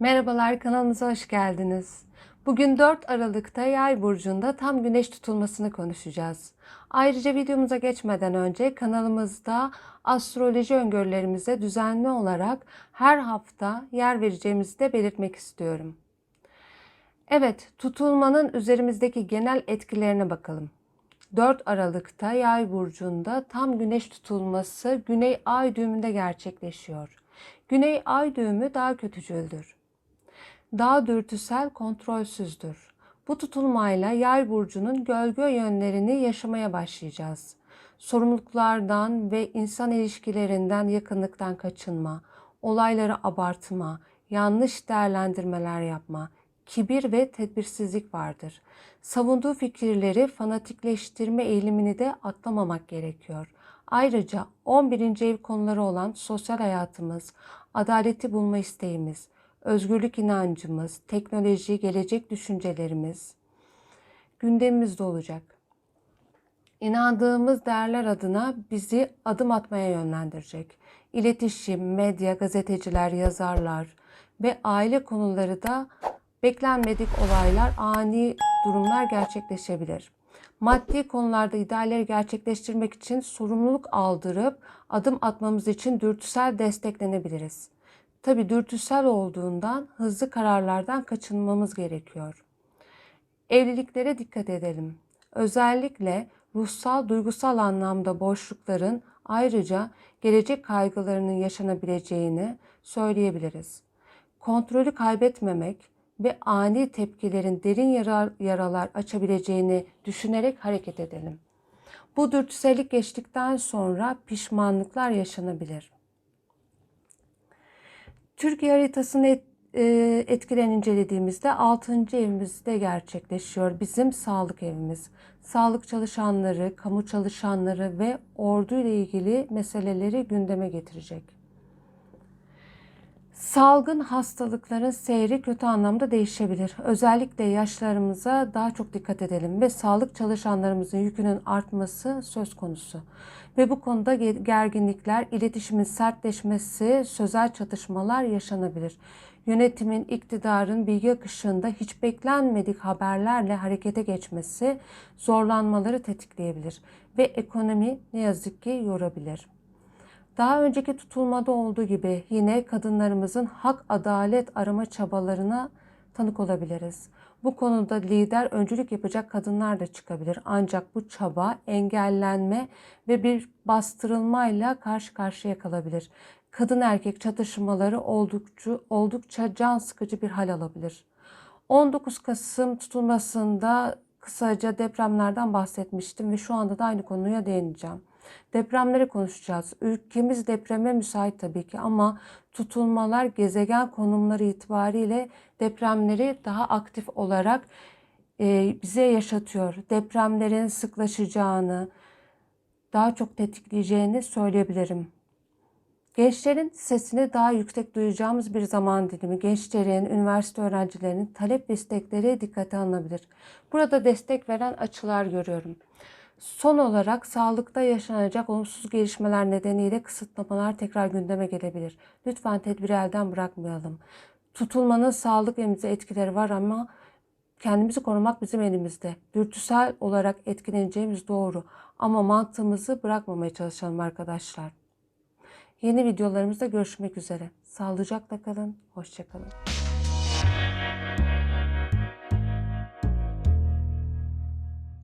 Merhabalar kanalımıza hoş geldiniz. Bugün 4 Aralık'ta Yay burcunda tam güneş tutulmasını konuşacağız. Ayrıca videomuza geçmeden önce kanalımızda astroloji öngörülerimize düzenli olarak her hafta yer vereceğimizi de belirtmek istiyorum. Evet, tutulmanın üzerimizdeki genel etkilerine bakalım. 4 Aralık'ta Yay burcunda tam güneş tutulması Güney Ay düğümünde gerçekleşiyor. Güney Ay düğümü daha kötücüldür. Daha dürtüsel, kontrolsüzdür. Bu tutulmayla Yay burcunun gölge yönlerini yaşamaya başlayacağız. Sorumluluklardan ve insan ilişkilerinden yakınlıktan kaçınma, olayları abartma, yanlış değerlendirmeler yapma, kibir ve tedbirsizlik vardır. Savunduğu fikirleri fanatikleştirme eğilimini de atlamamak gerekiyor. Ayrıca 11. ev konuları olan sosyal hayatımız, adaleti bulma isteğimiz, özgürlük inancımız, teknoloji, gelecek düşüncelerimiz gündemimizde olacak. İnandığımız değerler adına bizi adım atmaya yönlendirecek. İletişim, medya, gazeteciler, yazarlar ve aile konuları da beklenmedik olaylar, ani durumlar gerçekleşebilir. Maddi konularda idealleri gerçekleştirmek için sorumluluk aldırıp adım atmamız için dürtüsel desteklenebiliriz. Tabi dürtüsel olduğundan hızlı kararlardan kaçınmamız gerekiyor. Evliliklere dikkat edelim. Özellikle ruhsal, duygusal anlamda boşlukların ayrıca gelecek kaygılarının yaşanabileceğini söyleyebiliriz. Kontrolü kaybetmemek ve ani tepkilerin derin yara, yaralar açabileceğini düşünerek hareket edelim. Bu dürtüsellik geçtikten sonra pişmanlıklar yaşanabilir. Türkiye haritasını et, e, etkilerini incelediğimizde 6. evimizde gerçekleşiyor. Bizim sağlık evimiz. Sağlık çalışanları, kamu çalışanları ve ordu ile ilgili meseleleri gündeme getirecek. Salgın hastalıkların seyri kötü anlamda değişebilir. Özellikle yaşlarımıza daha çok dikkat edelim ve sağlık çalışanlarımızın yükünün artması söz konusu. Ve bu konuda gerginlikler, iletişimin sertleşmesi, sözel çatışmalar yaşanabilir. Yönetimin, iktidarın bilgi akışında hiç beklenmedik haberlerle harekete geçmesi zorlanmaları tetikleyebilir ve ekonomi ne yazık ki yorabilir. Daha önceki tutulmada olduğu gibi yine kadınlarımızın hak adalet arama çabalarına tanık olabiliriz. Bu konuda lider öncülük yapacak kadınlar da çıkabilir. Ancak bu çaba engellenme ve bir bastırılmayla karşı karşıya kalabilir. Kadın erkek çatışmaları oldukça, oldukça can sıkıcı bir hal alabilir. 19 Kasım tutulmasında kısaca depremlerden bahsetmiştim ve şu anda da aynı konuya değineceğim. Depremleri konuşacağız. Ülkemiz depreme müsait tabii ki ama tutulmalar gezegen konumları itibariyle depremleri daha aktif olarak e, bize yaşatıyor. Depremlerin sıklaşacağını, daha çok tetikleyeceğini söyleyebilirim. Gençlerin sesini daha yüksek duyacağımız bir zaman dilimi, gençlerin, üniversite öğrencilerinin talep ve istekleri dikkate alınabilir. Burada destek veren açılar görüyorum. Son olarak sağlıkta yaşanacak olumsuz gelişmeler nedeniyle kısıtlamalar tekrar gündeme gelebilir. Lütfen tedbiri elden bırakmayalım. Tutulmanın sağlık evimize etkileri var ama kendimizi korumak bizim elimizde. Dürtüsel olarak etkileneceğimiz doğru ama mantığımızı bırakmamaya çalışalım arkadaşlar. Yeni videolarımızda görüşmek üzere. Sağlıcakla kalın, hoşçakalın.